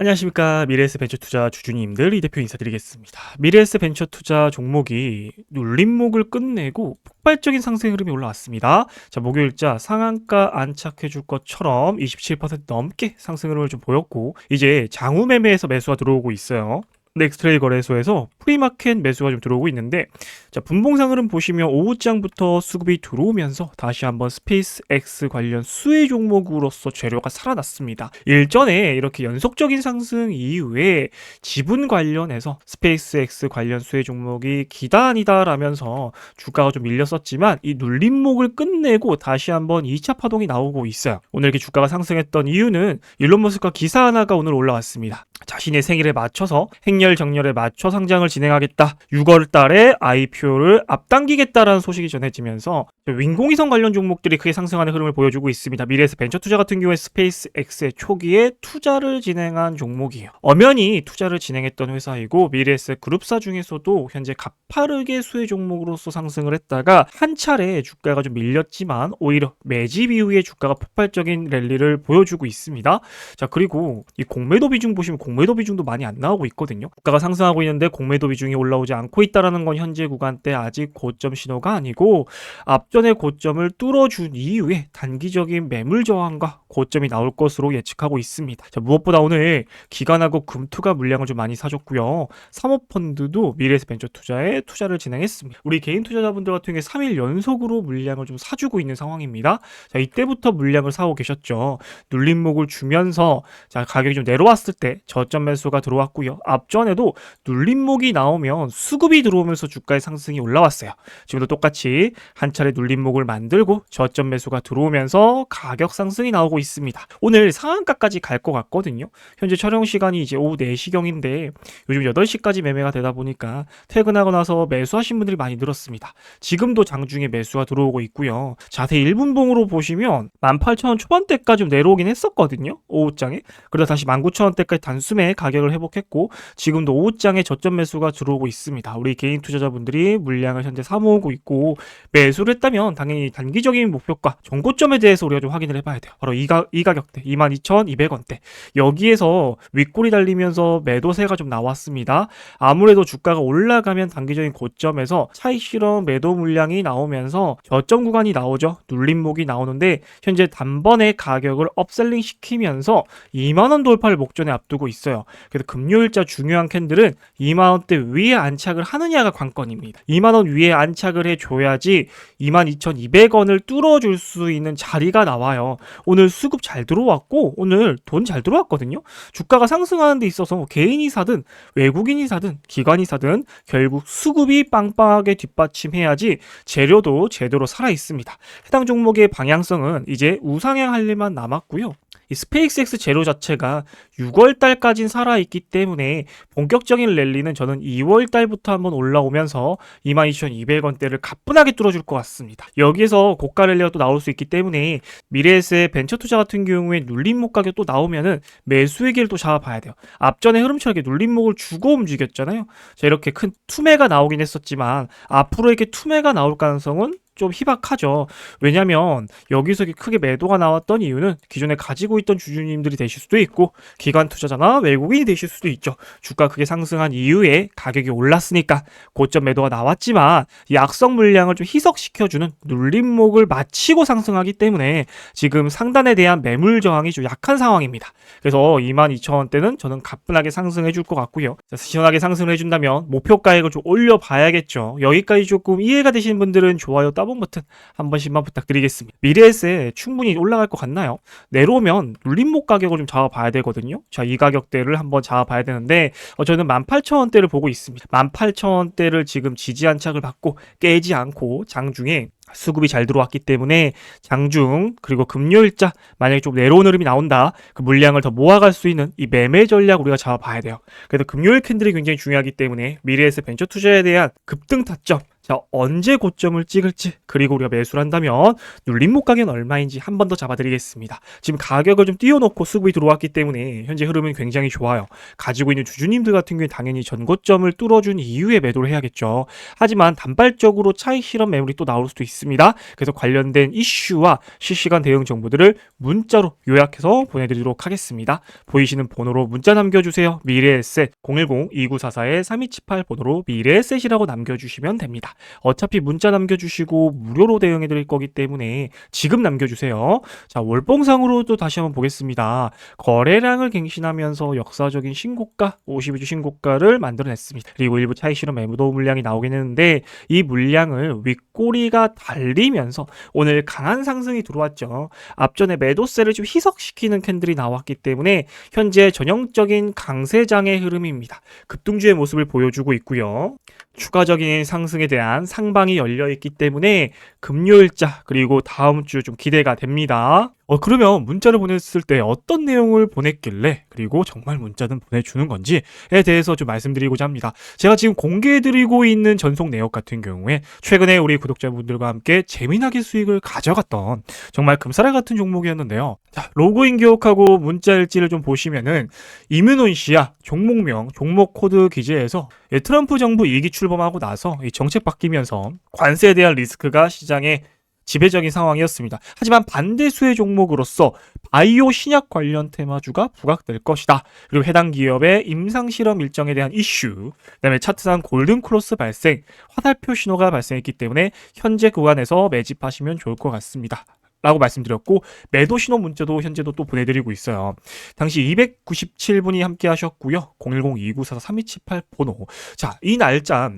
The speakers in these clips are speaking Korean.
안녕하십니까 미래에스 벤처 투자 주주님들 이 대표 인사드리겠습니다. 미래에스 벤처 투자 종목이 눌림목을 끝내고 폭발적인 상승 흐름이 올라왔습니다. 자 목요일자 상한가 안착해 줄 것처럼 27% 넘게 상승 흐름을 좀 보였고 이제 장우 매매에서 매수가 들어오고 있어요. 넥스트레일 거래소에서 프리마켓 매수가 좀 들어오고 있는데 자 분봉상 흐름 보시면 오후장부터 수급이 들어오면서 다시 한번 스페이스 X 관련 수혜 종목으로서 재료가 살아났습니다. 일전에 이렇게 연속적인 상승 이후에 지분 관련해서 스페이스 X 관련 수혜 종목이 기단이다라면서 주가가 좀 밀렸었지만 이 눌림목을 끝내고 다시 한번 2차 파동이 나오고 있어요. 오늘 이렇게 주가가 상승했던 이유는 일론 머스크가 기사 하나가 오늘 올라왔습니다. 자신의 생일에 맞춰서 행렬 정렬에 맞춰 상장을 진행하겠다. 6월 달에 IPO를 앞당기겠다라는 소식이 전해지면서 윙공위성 관련 종목들이 크게 상승하는 흐름을 보여주고 있습니다. 미래에서 벤처 투자 같은 경우에 스페이스 X의 초기에 투자를 진행한 종목이에요. 엄연히 투자를 진행했던 회사이고 미래에스 그룹사 중에서도 현재 가파르게 수혜 종목으로서 상승을 했다가 한 차례 주가가 좀 밀렸지만 오히려 매집 이후에 주가가 폭발적인 랠리를 보여주고 있습니다. 자 그리고 이 공매도 비중 보시면 공매도 비중도 많이 안 나오고 있거든요. 주가가 상승하고 있는데 공매도 비중이 올라오지 않고 있다라는 건 현재 구간대 아직 고점 신호가 아니고 앞전의 고점을 뚫어준 이후에 단기적인 매물 저항과 고점이 나올 것으로 예측하고 있습니다. 자, 무엇보다 오늘 기관하고 금투가 물량을 좀 많이 사줬고요. 사모펀드도 미래에스 벤처 투자에 투자를 진행했습니다. 우리 개인 투자자분들 같은 경우에 3일 연속으로 물량을 좀 사주고 있는 상황입니다. 자, 이때부터 물량을 사고 계셨죠. 눌림목을 주면서 자, 가격이 좀 내려왔을 때 저점 매수가 들어왔고요. 앞전에도 눌림목이 나오면 수급이 들어오면서 주가의 상승이 올라왔어요. 지금도 똑같이 한 차례 눌림목을 만들고 저점 매수가 들어오면서 가격 상승이 나오고 있습니다. 오늘 상한가까지 갈 것 같거든요. 현재 촬영 시간이 이제 오후 4시경인데 요즘 8시까지 매매가 되다 보니까 퇴근하고 나서 매수하신 분들이 많이 늘었습니다. 지금도 장중에 매수가 들어오고 있고요. 자세 1분봉으로 보시면 18,000원 초반대까지 좀 내려오긴 했었거든요. 오후장에. 그러다 다시 19,000원대까지 단 숨에 가격을 회복했고 지금도 오후장에 저점 매수가 들어오고 있습니다. 우리 개인 투자자분들이 물량을 현재 사모으고 있고 매수를 했다면 당연히 단기적인 목표가 정고점에 대해서 우리가 좀 확인을 해봐야 돼요. 바로 이, 가, 이 가격대 22,200원대 여기에서 윗골이 달리면서 매도세가 좀 나왔습니다. 아무래도 주가가 올라가면 단기적인 고점에서 차익 실험 매도 물량이 나오면서 저점 구간이 나오죠. 눌림목이 나오는데 현재 단번에 가격을 업셀링 시키면서 2만 원 돌파를 목전에 앞두고 있 어요. 그래서 금요일자 중요한 캔들은 2만 원대 위에 안착을 하느냐가 관건입니다. 2만 원 위에 안착을 해줘야지 22,200원을 뚫어줄 수 있는 자리가 나와요. 오늘 수급 잘 들어왔고 오늘 돈 잘 들어왔거든요. 주가가 상승하는 데 있어서 개인이 사든 외국인이 사든 기관이 사든 결국 수급이 빵빵하게 뒷받침해야지 재료도 제대로 살아 있습니다. 해당 종목의 방향성은 이제 우상향 할 일만 남았고요. 이 스페이스X 제로 자체가 6월 달까진 살아있기 때문에 본격적인 랠리는 저는 2월 달부터 한번 올라오면서 22,200원대를 가뿐하게 뚫어줄 것 같습니다. 여기에서 고가 랠리가 또 나올 수 있기 때문에 미래에스의 벤처 투자 같은 경우에 눌림목 가격 또 나오면은 매수의 길을 또 잡아봐야 돼요. 앞전에 흐름처럼 이렇게 눌림목을 주고 움직였잖아요. 자, 이렇게 큰 투매가 나오긴 했었지만 앞으로 이렇게 투매가 나올 가능성은 좀 희박하죠. 왜냐면 여기서 크게 매도가 나왔던 이유는 기존에 가지고 있던 주주님들이 되실 수도 있고 기관 투자자나 외국인이 되실 수도 있죠. 주가 크게 상승한 이후에 가격이 올랐으니까 고점 매도가 나왔지만 약성 물량을 좀 희석시켜주는 눌림목을 마치고 상승하기 때문에 지금 상단에 대한 매물 저항이 좀 약한 상황입니다. 그래서 22,000원대는 저는 가뿐하게 상승해 줄 것 같고요. 자, 시원하게 상승을 해준다면 목표 가액을 좀 올려봐야겠죠. 여기까지 조금 이해가 되시는 분들은 좋아요 따봉 버튼 한 번씩만 부탁드리겠습니다. 미래에세 충분히 올라갈 것 같나요? 내려오면 눌림목 가격을 좀 잡아봐야 되거든요. 자, 이 가격대를 한번 잡아봐야 되는데 어, 저는 18,000원대를 보고 있습니다. 18,000원대를 지금 지지 안착을 받고 깨지 않고 장중에 수급이 잘 들어왔기 때문에 장중 그리고 금요일자 만약에 좀 내려온 흐름이 나온다 그 물량을 더 모아갈 수 있는 이 매매 전략 우리가 잡아봐야 돼요 그래서 금요일 캔들이 굉장히 중요하기 때문에 미래에서 벤처 투자에 대한 급등 타점 자, 언제 고점을 찍을지, 그리고 우리가 매수를 한다면 눌림목 가격은 얼마인지 한 번 더 잡아드리겠습니다. 지금 가격을 좀 띄워놓고 수급이 들어왔기 때문에 현재 흐름은 굉장히 좋아요. 가지고 있는 주주님들 같은 경우에 당연히 전고점을 뚫어준 이후에 매도를 해야겠죠. 하지만 단발적으로 차익 실험 매물이 또 나올 수도 있습니다. 그래서 관련된 이슈와 실시간 대응 정보들을 문자로 요약해서 보내드리도록 하겠습니다. 보이시는 번호로 문자 남겨주세요. 미래에셋 010-2944-3278 번호로 미래에셋이라고 남겨주시면 됩니다. 어차피 문자 남겨주시고 무료로 대응해 드릴 거기 때문에 지금 남겨주세요. 자 월봉상으로도 다시 한번 보겠습니다. 거래량을 갱신하면서 역사적인 신고가 52주 신고가를 만들어냈습니다. 그리고 일부 차익 실험 매도 물량이 나오긴 했는데 이 물량을 윗꼬리가 달리면서 오늘 강한 상승이 들어왔죠. 앞전에 매도세를 좀 희석시키는 캔들이 나왔기 때문에 현재 전형적인 강세장의 흐름입니다. 급등주의 모습을 보여주고 있고요. 추가적인 상승에 대한 상방이 열려 있기 때문에 금요일자 그리고 다음 주 좀 기대가 됩니다. 어 그러면 문자를 보냈을 때 어떤 내용을 보냈길래 그리고 정말 문자는 보내주는 건지에 대해서 좀 말씀드리고자 합니다. 제가 지금 공개해드리고 있는 전송 내역 같은 경우에 최근에 우리 구독자분들과 함께 재미나게 수익을 가져갔던 정말 금사라 같은 종목이었는데요. 자 로그인 기록하고 문자 일지를 좀 보시면은 이뮤논시아 종목명 종목 코드 기재에서 예, 트럼프 정부 이기 출범하고 나서 이 정책 바뀌면서 관세에 대한 리스크가 시장에 지배적인 상황이었습니다. 하지만 반대 수혜 종목으로서 바이오 신약 관련 테마주가 부각될 것이다. 그리고 해당 기업의 임상 실험 일정에 대한 이슈, 그다음에 차트상 골든 크로스 발생, 화살표 신호가 발생했기 때문에 현재 구간에서 매집하시면 좋을 것 같습니다. 라고 말씀드렸고 매도 신호 문자도 현재도 또 보내드리고 있어요. 당시 297분이 함께 하셨고요. 010-2944-3278 번호. 자, 이 날짜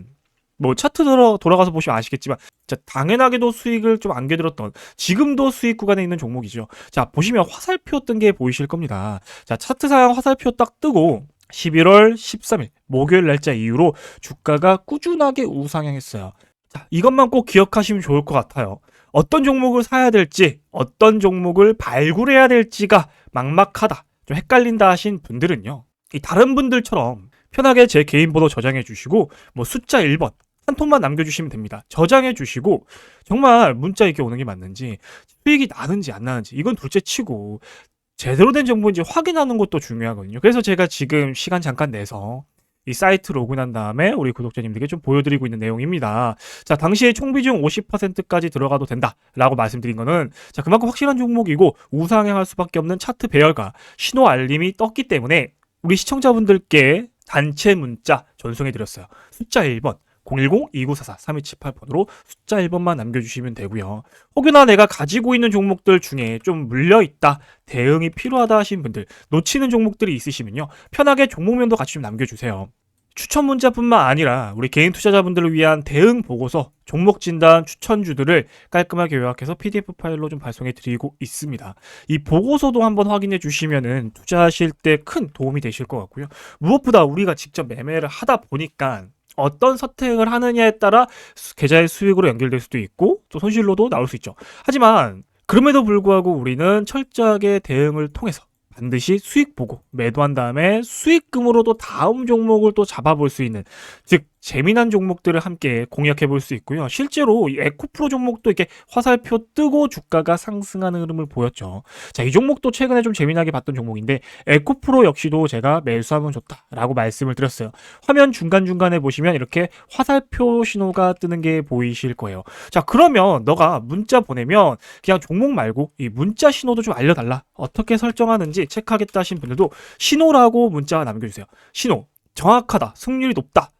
뭐 차트 들어 돌아가서 보시면 아시겠지만 자, 당연하게도 수익을 좀 안겨들었던 지금도 수익 구간에 있는 종목이죠. 자, 보시면 화살표 뜬 게 보이실 겁니다. 자, 차트상 화살표 딱 뜨고 11월 13일 목요일 날짜 이후로 주가가 꾸준하게 우상향했어요. 자, 이것만 꼭 기억하시면 좋을 것 같아요. 어떤 종목을 사야 될지, 어떤 종목을 발굴해야 될지가 막막하다, 좀 헷갈린다 하신 분들은요. 이 다른 분들처럼 편하게 제 개인 번호 저장해 주시고 뭐 숫자 1번 한 통만 남겨주시면 됩니다. 저장해 주시고 정말 문자 이렇게 오는 게 맞는지 수익이 나는지 안 나는지 이건 둘째 치고 제대로 된 정보인지 확인하는 것도 중요하거든요. 그래서 제가 지금 시간 잠깐 내서 이 사이트 로그인한 다음에 우리 구독자님들께 좀 보여드리고 있는 내용입니다. 자, 당시에 총비중 50%까지 들어가도 된다라고 말씀드린 거는 자, 그만큼 확실한 종목이고 우상향할 수밖에 없는 차트 배열과 신호 알림이 떴기 때문에 우리 시청자분들께 단체 문자 전송해 드렸어요. 숫자 1번 010-2944-3278번으로 숫자 1번만 남겨주시면 되고요. 혹여나 내가 가지고 있는 종목들 중에 좀 물려있다, 대응이 필요하다 하신 분들, 놓치는 종목들이 있으시면요. 편하게 종목면도 같이 좀 남겨주세요. 추천 문자뿐만 아니라 우리 개인 투자자분들을 위한 대응 보고서, 종목 진단 추천주들을 깔끔하게 요약해서 PDF 파일로 좀 발송해 드리고 있습니다. 이 보고서도 한번 확인해 주시면은 투자하실 때 큰 도움이 되실 것 같고요. 무엇보다 우리가 직접 매매를 하다 보니까 어떤 선택을 하느냐에 따라 수- 계좌의 수익으로 연결될 수도 있고 또 손실로도 나올 수 있죠. 하지만 그럼에도 불구하고 우리는 철저하게 대응을 통해서 반드시 수익 보고 매도한 다음에 수익금으로 도 다음 종목을 또 잡아볼 수 있는 즉 재미난 종목들을 함께 공략해 볼 수 있고요. 실제로 이 에코프로 종목도 이렇게 화살표 뜨고 주가가 상승하는 흐름을 보였죠. 자, 이 종목도 최근에 좀 재미나게 봤던 종목인데 에코프로 역시도 제가 매수하면 좋다라고 말씀을 드렸어요. 화면 중간중간에 보시면 이렇게 화살표 신호가 뜨는 게 보이실 거예요. 자, 그러면 너가 문자 보내면 그냥 종목 말고 이 문자 신호도 좀 알려달라. 어떻게 설정하는지 체크하겠다 하신 분들도 신호라고 문자 남겨주세요. 신호. 정확하다. 승률이 높다.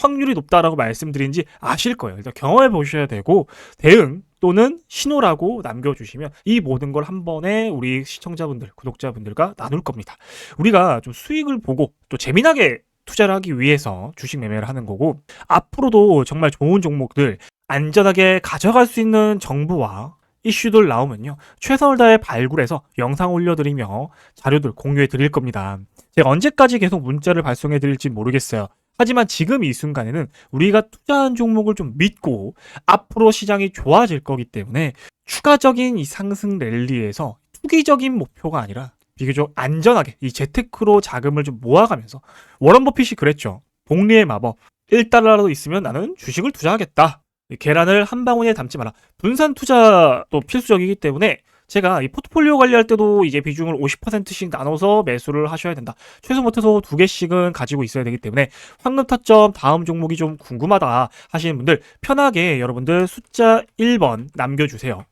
확률이 높다라고 말씀드린 지 아실 거예요. 일단 경험해 보셔야 되고 대응 또는 신호라고 남겨주시면 이 모든 걸 한 번에 우리 시청자분들, 구독자분들과 나눌 겁니다. 우리가 좀 수익을 보고 또 재미나게 투자를 하기 위해서 주식 매매를 하는 거고 앞으로도 정말 좋은 종목들 안전하게 가져갈 수 있는 정보와 이슈들 나오면요 최선을 다해 발굴해서 영상 올려드리며 자료들 공유해 드릴 겁니다. 제가 언제까지 계속 문자를 발송해 드릴지 모르겠어요. 하지만 지금 이 순간에는 우리가 투자한 종목을 좀 믿고 앞으로 시장이 좋아질 거기 때문에 추가적인 이 상승 랠리에서 투기적인 목표가 아니라 비교적 안전하게 이 재테크로 자금을 좀 모아가면서 워런 버핏이 그랬죠. 복리의 마법 1달러라도 있으면 나는 주식을 투자하겠다. 계란을 한 방울에 담지 마라. 분산 투자도 필수적이기 때문에 제가 이 포트폴리오 관리할 때도 이제 비중을 50%씩 나눠서 매수를 하셔야 된다. 최소 못해서 두 개씩은 가지고 있어야 되기 때문에 황금 타점 다음 종목이 좀 궁금하다 하시는 분들 편하게 여러분들 숫자 1번 남겨주세요.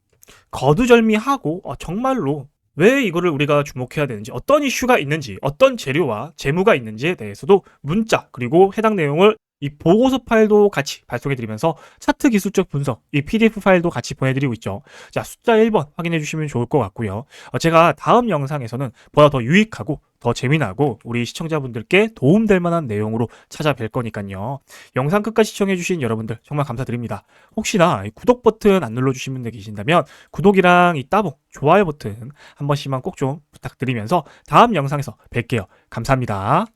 거두절미하고 어, 정말로 왜 이거를 우리가 주목해야 되는지 어떤 이슈가 있는지 어떤 재료와 재무가 있는지에 대해서도 문자 그리고 해당 내용을 이 보고서 파일도 같이 발송해드리면서 차트 기술적 분석, 이 PDF 파일도 같이 보내드리고 있죠. 자, 숫자 1번 확인해 주시면 좋을 것 같고요. 어, 제가 다음 영상에서는 보다 더 유익하고 더 재미나고 우리 시청자분들께 도움될 만한 내용으로 찾아뵐 거니까요. 영상 끝까지 시청해주신 여러분들 정말 감사드립니다. 혹시나 이 구독 버튼 안 눌러주신 분들 계신다면 구독이랑 이 따봉, 좋아요 버튼 한 번씩만 꼭 좀 부탁드리면서 다음 영상에서 뵐게요. 감사합니다.